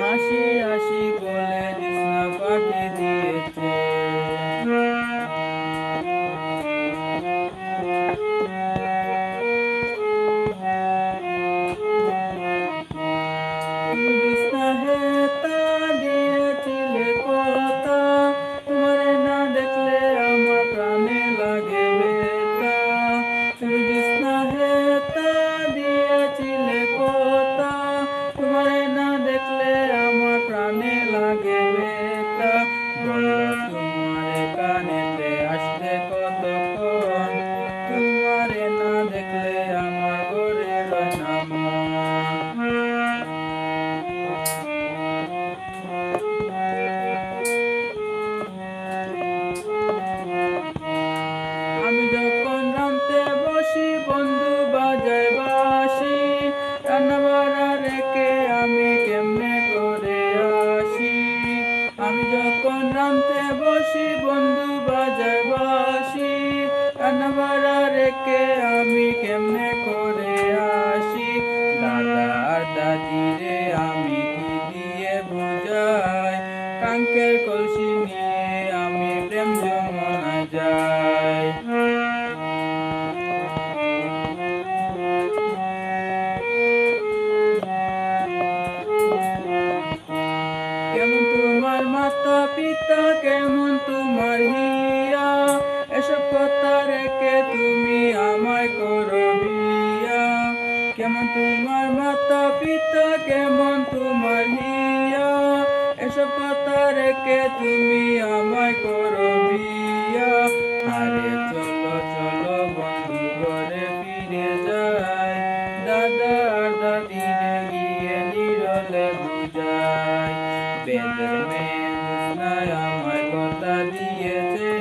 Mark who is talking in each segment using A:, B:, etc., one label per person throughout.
A: হাসি হাসি বলে কৃষ্ণ পাখি দিয়েছে রামতে বসি, বন্ধু বাজার বাসি। রান্না রেখে আমি কেমনে করে আসি? দাদা, দাদি রে, আমি কি দিয়ে বোঝাই? কাঙ্কের কলসি নিয়ে আমি প্রেম জমানা যাই। মাতা পিতা কেমন তোমার হিয়া এসব কথা রেখে তুমি আমায় করো বিয়া কেমন তোমার মাতা পিতা, কেমন তোমার হিয়া এসব কথা রেখে তুমি আমায় করো বিয়া আরে চলো চলো বন্ধু ঘরে ফিরে যাই। দাদা আর বেদের মেয়ে জোৎস্নায় আমায় কথা দিয়েছে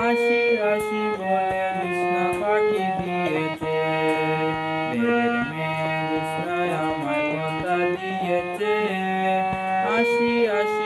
A: আসি আসি বলে জোৎস্না পাখি দিয়েছে বেদের মেয়ে জোৎস্নায় আমায় কথা দিয়েছে আসি